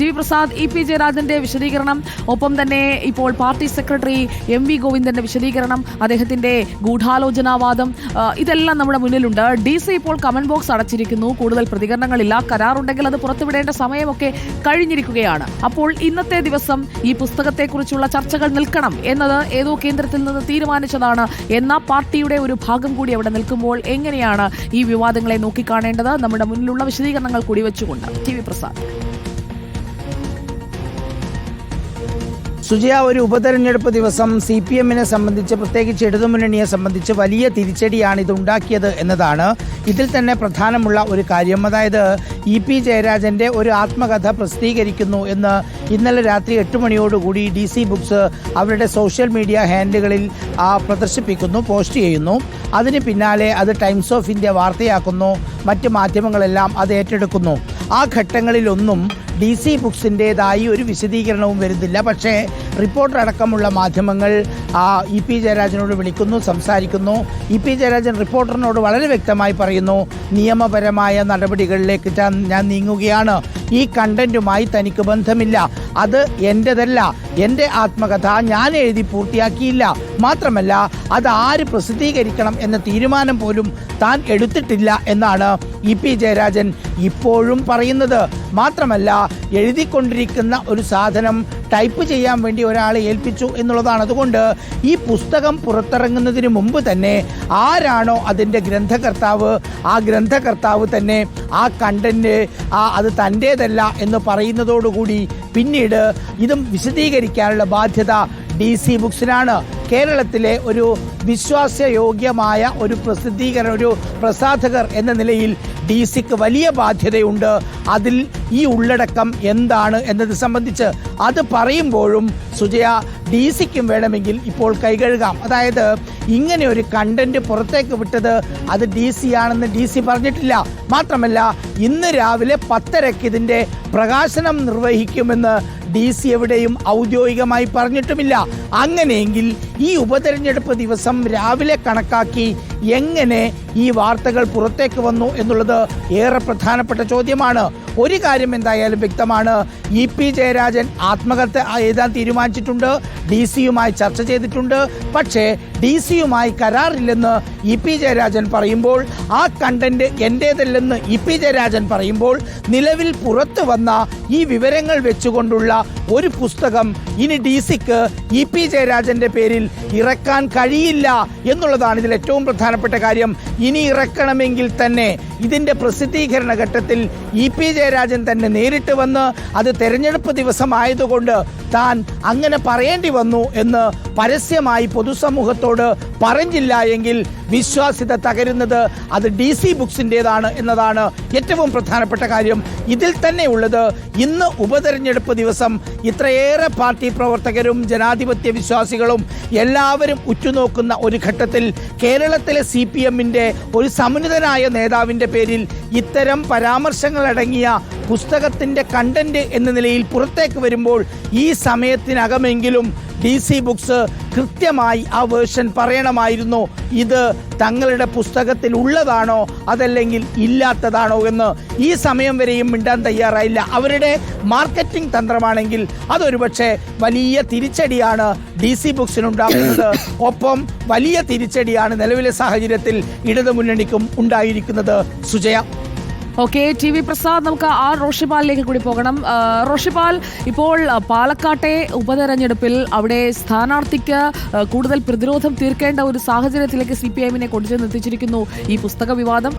T V Prasad E P ജയരാജന്റെ വിശദീകരണം. ഒപ്പം തന്നെ ഇപ്പോൾ പാർട്ടി സെക്രട്ടറി എം വി ഗോവിന്ദന്റെ വിശദീകരണം അദ്ദേഹത്തിന്റെ ഗൂഢാലോചനാവാദം ഇതെല്ലാം നമ്മുടെ മുന്നിലുണ്ട്. ഡി സി ഇപ്പോൾ കമന്റ് ബോക്സ് അടച്ചിരിക്കുന്നു. കൂടുതൽ പ്രതികരണങ്ങളില്ല. കരാറുണ്ടെങ്കിൽ അത് പുറത്തുവിടേണ്ട സമയമൊക്കെ കഴിഞ്ഞിരിക്കുകയാണ്. അപ്പോൾ ഇന്നത്തെ ദിവസം ഈ പുസ്തകത്തെക്കുറിച്ചുള്ള ചർച്ചകൾ നിൽക്കണം എന്നത് ഏതോ കേന്ദ്രത്തിൽ നിന്ന് തീരുമാനിച്ചതാണ്. എന്ന പാർട്ടിയുടെ ഒരു ഭാഗം കൂടി അവിടെ നിൽക്കുമ്പോൾ എങ്ങനെയാണ് ഈ വിവാദങ്ങളെ നോക്കിക്കാണേണ്ടത്? നമ്മുടെ മുന്നിലുള്ള വിശദീകരണങ്ങൾ കൂടി വെച്ചുകൊണ്ട്. T V Prasad. സുജയ ഒരു ഉപതെരഞ്ഞെടുപ്പ് ദിവസം സി പി എമ്മിനെ സംബന്ധിച്ച് പ്രത്യേകിച്ച് ഇടതുമുന്നണിയെ സംബന്ധിച്ച് വലിയ തിരിച്ചടിയാണ് ഇത് ഉണ്ടാക്കിയത് എന്നതാണ് ഇതിൽ തന്നെ പ്രധാനമുള്ള ഒരു കാര്യം. അതായത് ഇ പി ജയരാജന്റെ ഒരു ആത്മകഥ പ്രസിദ്ധീകരിക്കുന്നു എന്ന് ഇന്നലെ രാത്രി എട്ട് മണിയോടുകൂടി ഡി സി ബുക്സ് അവരുടെ സോഷ്യൽ മീഡിയ ഹാൻഡിലുകളിൽ പ്രദർശിപ്പിക്കുന്നു പോസ്റ്റ് ചെയ്യുന്നു. അതിന് പിന്നാലെ അത് ടൈംസ് ഓഫ് ഇന്ത്യ വാർത്തയാക്കുന്നു മറ്റ് മാധ്യമങ്ങളെല്ലാം അത് ഏറ്റെടുക്കുന്നു. ആ ഘട്ടങ്ങളിലൊന്നും ഡി സി ബുക്സിന്റെതായി ഒരു വിശദീകരണവും വരുന്നില്ല. പക്ഷേ റിപ്പോർട്ടർ അടക്കമുള്ള മാധ്യമങ്ങൾ ഇ പി ജയരാജനോട് വിളിക്കുന്നു സംസാരിക്കുന്നു. ഇ പി ജയരാജൻ റിപ്പോർട്ടറിനോട് വളരെ വ്യക്തമായി പറയുന്നു നിയമപരമായ നടപടികളിലേക്ക് ഞാൻ നീങ്ങുകയാണ്. ഈ കണ്ടന്റുമായി തനിക്ക് ബന്ധമില്ല. അത് എന്റെതല്ല എന്റെ ആത്മകഥ ഞാൻ എഴുതി പൂർത്തിയാക്കിയില്ല. മാത്രമല്ല അത് ആര് പ്രസിദ്ധീകരിക്കണം എന്ന തീരുമാനം പോലും താൻ എടുത്തിട്ടില്ല എന്നാണ് ഇ പി ജയരാജൻ ഇപ്പോഴും പറയുന്നത്. മാത്രമല്ല എഴുതിക്കൊണ്ടിരിക്കുന്ന ഒരു സാധനം ടൈപ്പ് ചെയ്യാൻ വേണ്ടി ഒരാളെ ഏൽപ്പിച്ചു എന്നുള്ളതാണ്. അതുകൊണ്ട് ഈ പുസ്തകം പുറത്തിറങ്ങുന്നതിന് മുമ്പ് തന്നെ ആരാണോ അതിന്റെ ഗ്രന്ഥകർത്താവ് ആ ഗ്രന്ഥകർത്താവ് തന്നെ ആ കണ്ടന്റ് ആ അത് തന്റേതല്ല എന്ന് പറയുന്നതോടുകൂടി പിന്നീട് ഇതും വിശദീകരിക്കാനുള്ള ബാധ്യത ഡി സി ബുക്സിനാണ്. കേരളത്തിലെ ഒരു വിശ്വാസയോഗ്യമായ ഒരു പ്രസിദ്ധീകരണ ഒരു പ്രസാധകർ എന്ന നിലയിൽ ഡി സിക്ക് വലിയ ബാധ്യതയുണ്ട്. അതിൽ ഈ ഉള്ളടക്കം എന്താണ് എന്നത് സംബന്ധിച്ച് അത് പറയുമ്പോഴും സുജയ ഡി സിക്കും വേണമെങ്കിൽ ഇപ്പോൾ കൈകഴുകാം അതായത് ഇങ്ങനെ ഒരു കണ്ടന്റ് പുറത്തേക്ക് വിട്ടത് അത് ഡി സി ആണെന്ന് ഡി സി പറഞ്ഞിട്ടില്ല. മാത്രമല്ല ഇന്ന് രാവിലെ പത്തരയ്ക്ക് ഇതിന്റെ പ്രകാശനം നിർവഹിക്കുമെന്ന് ഡി സി എവിടെയും ഔദ്യോഗികമായി പറഞ്ഞിട്ടുമില്ല. അങ്ങനെയെങ്കിൽ ഈ ഉപതെരഞ്ഞെടുപ്പ് ദിവസം രാവിലെ കണക്കാക്കി എങ്ങനെ ഈ വാർത്തകൾ പുറത്തേക്ക് വന്നു എന്നുള്ളത് ഏറെ പ്രധാനപ്പെട്ട ചോദ്യമാണ്. ഒരു കാര്യം എന്തായാലും വ്യക്തമാണ്. ഇ പി ജയരാജൻ ആത്മഹത്യ എഴുതാൻ തീരുമാനിച്ചിട്ടുണ്ട്. ഡി സിയുമായി ചർച്ച ചെയ്തിട്ടുണ്ട്. പക്ഷേ ഡി സിയുമായി കരാറില്ലെന്ന് ഇ പി ജയരാജൻ പറയുമ്പോൾ ആ കണ്ടന്റ് എന്റേതല്ലെന്ന് ഇ പി ജയരാജൻ പറയുമ്പോൾ നിലവിൽ പുറത്തു വന്ന ഈ വിവരങ്ങൾ വെച്ചുകൊണ്ടുള്ള ഒരു പുസ്തകം ഇനി ഡി സിക്ക് ഇ പി ജയരാജന്റെ പേരിൽ ഇറക്കാൻ കഴിയില്ല എന്നുള്ളതാണ് ഇതിൽ ഏറ്റവും പ്രധാനപ്പെട്ട കാര്യം ഇനി ഇറക്കണമെങ്കിൽ തന്നെ ഇതിന്റെ പ്രസിദ്ധീകരണ ഘട്ടത്തിൽ ഇ പി ജയരാജൻ തന്നെ നേരിട്ട് വന്ന് അത് തെരഞ്ഞെടുപ്പ് ദിവസമായതുകൊണ്ട് താൻ അങ്ങനെ പറയേണ്ടി വന്നു എന്ന് പരസ്യമായി പൊതുസമൂഹത്തോട് പറഞ്ഞില്ല എങ്കിൽ വിശ്വാസ്യത തകരുന്നത് അത് ഡി സി ബുക്സിന്റെതാണ് എന്നതാണ് ഏറ്റവും പ്രധാനപ്പെട്ട കാര്യം. ഇതിൽ തന്നെ ഉള്ളത് ഇന്ന് ഉപതെരഞ്ഞെടുപ്പ് ദിവസം ഇത്രയേറെ പാർട്ടി പ്രവർത്തകരും ജനാധിപത്യ വിശ്വാസികളും എല്ലാവരും ഉറ്റുനോക്കുന്ന ഒരു ഘട്ടത്തിൽ കേരളത്തിലെ സി പി എമ്മിന്റെ ഒരു സമുന്നതനായ നേതാവിന്റെ പേരിൽ ഇത്തരം പരാമർശങ്ങളടങ്ങിയ പുസ്തകത്തിന്റെ കണ്ടന്റ് എന്ന നിലയിൽ പുറത്തേക്ക് വരുമ്പോൾ ഈ സമയത്തിനകമെങ്കിലും ഡി സി ബുക്സ് കൃത്യമായി ആ വേർഷൻ പറയണമായിരുന്നു. ഇത് തങ്ങളുടെ പുസ്തകത്തിൽ ഉള്ളതാണോ അതല്ലെങ്കിൽ ഇല്ലാത്തതാണോ എന്ന് ഈ സമയം വരെയും മിണ്ടാൻ തയ്യാറായില്ല. അവരുടെ മാർക്കറ്റിംഗ് തന്ത്രമാണെങ്കിൽ അതൊരു പക്ഷേ വലിയ തിരിച്ചടിയാണ് ഡി സി ബുക്സിനുണ്ടാകുന്നത്. ഒപ്പം വലിയ തിരിച്ചടിയാണ് നിലവിലെ സാഹചര്യത്തിൽ ഇടതുമുന്നണിക്കും ഉണ്ടായിരിക്കുന്നത്. Sujaya. Okay T V Prasad നമുക്ക് ആ റോഷിപാലിലേക്ക് കൂടി പോകണം. റോഷിപ്പാൽ ഇപ്പോൾ പാലക്കാട്ടെ ഉപതെരഞ്ഞെടുപ്പിൽ അവിടെ സ്ഥാനാർത്ഥിക്ക് കൂടുതൽ പ്രതിരോധം തീർക്കേണ്ട ഒരു സാഹചര്യത്തിലേക്ക് സി പി എമ്മിനെ കൊണ്ടുചെന്ന് എത്തിച്ചിരിക്കുന്നു ഈ പുസ്തക വിവാദം